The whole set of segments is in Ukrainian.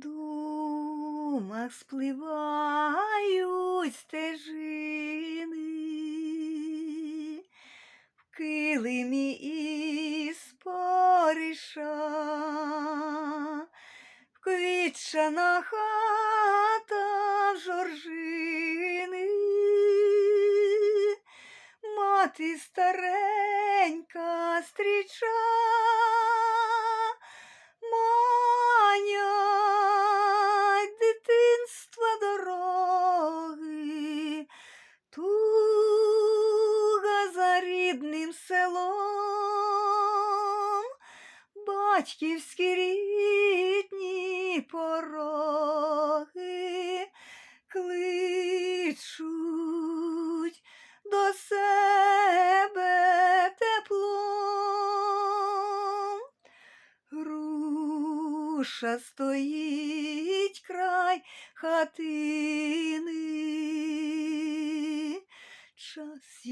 думах спливають стежини, в килимі із спориша, вквітчана хата жоржини, мати старенька батьківські рідні пороги кличуть до себе теплом. Груша стоїть край хатини, час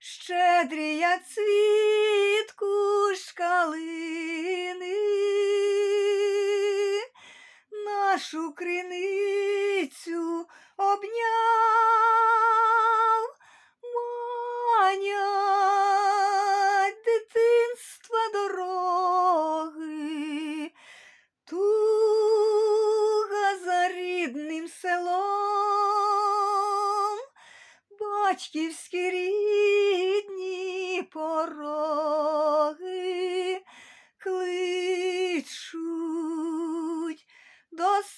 щедрі, як цвіт кущ нашу криницю обняв. Манять дитинства дороги, туга за рідним селом, батьківські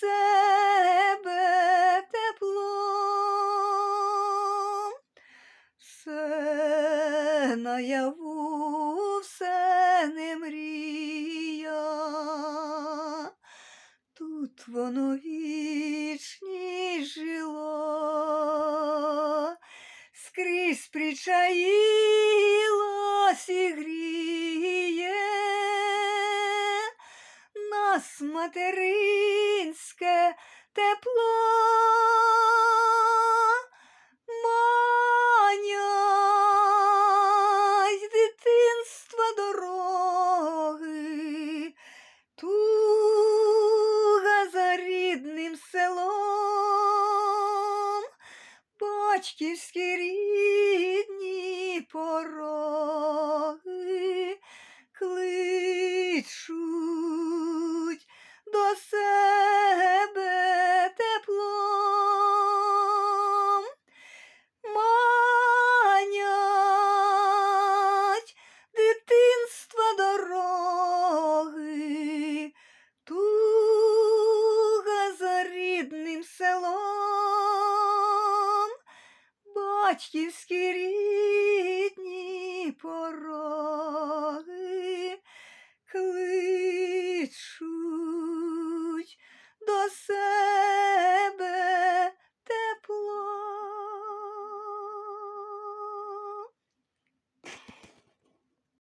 себе теплом. Все наяву, все не мрія, тут воно вічні жило, скрізь причаїлось і гріє нас материнське тепло. Манять дитинства дороги, туга за рідним селом, батьківські рідні пороги кличуть батьківські рідні пороги кличуть до себе.